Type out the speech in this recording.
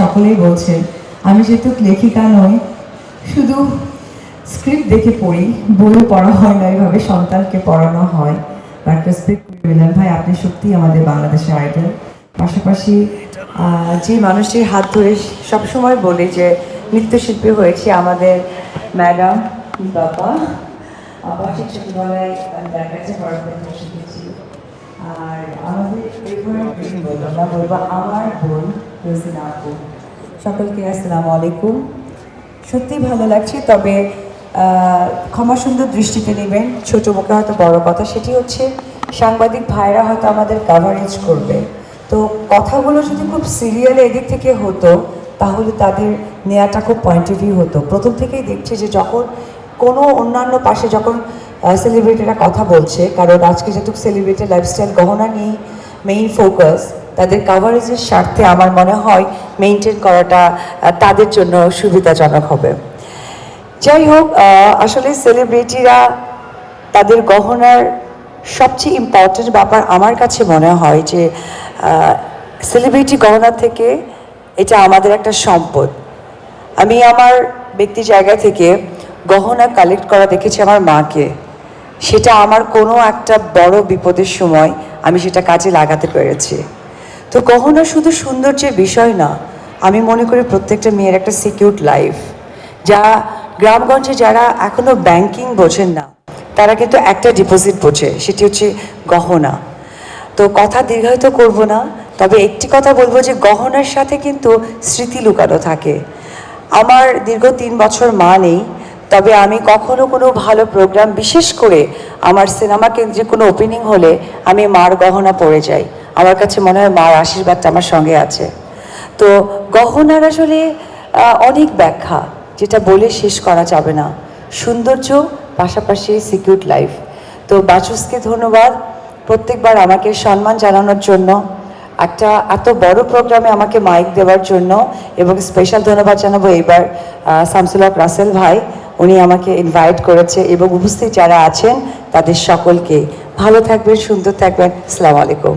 সকলেই বলছেন আমি যেহেতু লেখিকা নই, শুধু স্ক্রিপ্ট দেখে পড়ি, বইও পড়া হয় না এইভাবে সন্তানকে পড়ানো হয়। মিলন ভাই, আপনি সত্যিই আমাদের বাংলাদেশের আইডল পাশাপাশি যে মানুষটির হাত ধরে সবসময় বলি যে, নৃত্যশিল্পী হয়েছে আমাদের ম্যাডাম বাবা তার কাছে পড়াশোনা শিখেছি। আর আমাদের সকলকে আসসালামু আলাইকুম। সত্যি ভালো লাগছে, তবে ক্ষমা সুন্দর দৃষ্টিতে নেবেন। ছোট মুখে হয়তো বড় কথা, সেটি হচ্ছে সাংবাদিক ভাইরা হয়তো আমাদের কাভারেজ করবে। তো কথাগুলো যদি খুব সিরিয়ালে এদিক থেকে হতো, তাহলে তাদের নেওয়াটা খুব পয়েন্ট অফ ভিউ হতো। প্রথম থেকেই দেখছে যে যখন কোনো অন্যান্য পাশে যখন সেলিব্রিটিরা কথা বলছে, কারণ আজকে যেহেতু সেলিব্রিটি লাইফস্টাইল গহনা নিয়েই মেইন ফোকাস তাদের কাভারেজের স্বার্থে আমার মনে হয় মেনটেন করাটা তাদের জন্য সুবিধাজনক হবে। যাই হোক আসলে সেলিব্রিটিরা তাদের গহনার সবচেয়ে ইম্পর্টেন্ট ব্যাপার আমার কাছে মনে হয় যে সেলিব্রিটি গহনা থেকে এটা আমাদের একটা সম্পদ। আমি আমার ব্যক্তি জায়গা থেকে গহনা কালেক্ট করা দেখেছি আমার মাকে। সেটা আমার কোনো একটা বড় বিপদের সময় আমি সেটা কাজে লাগাতে পেরেছি। তো গহনা শুধু সৌন্দর্যের বিষয় না, আমি মনে করি প্রত্যেকটা মেয়ের একটা সিকিউর লাইফ যা গ্রামগঞ্জে যারা এখনও ব্যাংকিং বোঝেন না, তারা কিন্তু একটা ডিপোজিট বোঝে, সেটি হচ্ছে গহনা। তো কথা দীর্ঘায়িত করব না, তবে একটি কথা বলব যে গহনার সাথে কিন্তু স্মৃতি লুকানো থাকে। আমার দীর্ঘ তিন বছর মা নেই তবে আমি কখনো কোনো ভালো প্রোগ্রাম বিশেষ করে আমার সিনেমা কেন্দ্রে কোনো ওপেনিং হলে আমি মার গহনা পরে যাই। আমার কাছে মনে হয় মার আশীর্বাদটা আমার সঙ্গে আছে। তো গহনার আসলে অনেক ব্যাখ্যা যেটা বলে শেষ করা যাবে না। সৌন্দর্য পাশাপাশি সিকিউর লাইফ তো বাচুসকে ধন্যবাদ প্রত্যেকবার আমাকে সম্মান জানানোর জন্য একটা এত বড় প্রোগ্রামে আমাকে মাইক দেওয়ার জন্য এবং স্পেশাল ধন্যবাদ জানাব এবার আহ, শামসুল রাসেল ভাই। উনি আমাকে ইনভাইট করেছে এবং উপস্থিত যারা আছেন, তাদের সকলকে ভালো থাকবেন, সুন্দর থাকবেন। আসসালামু আলাইকুম।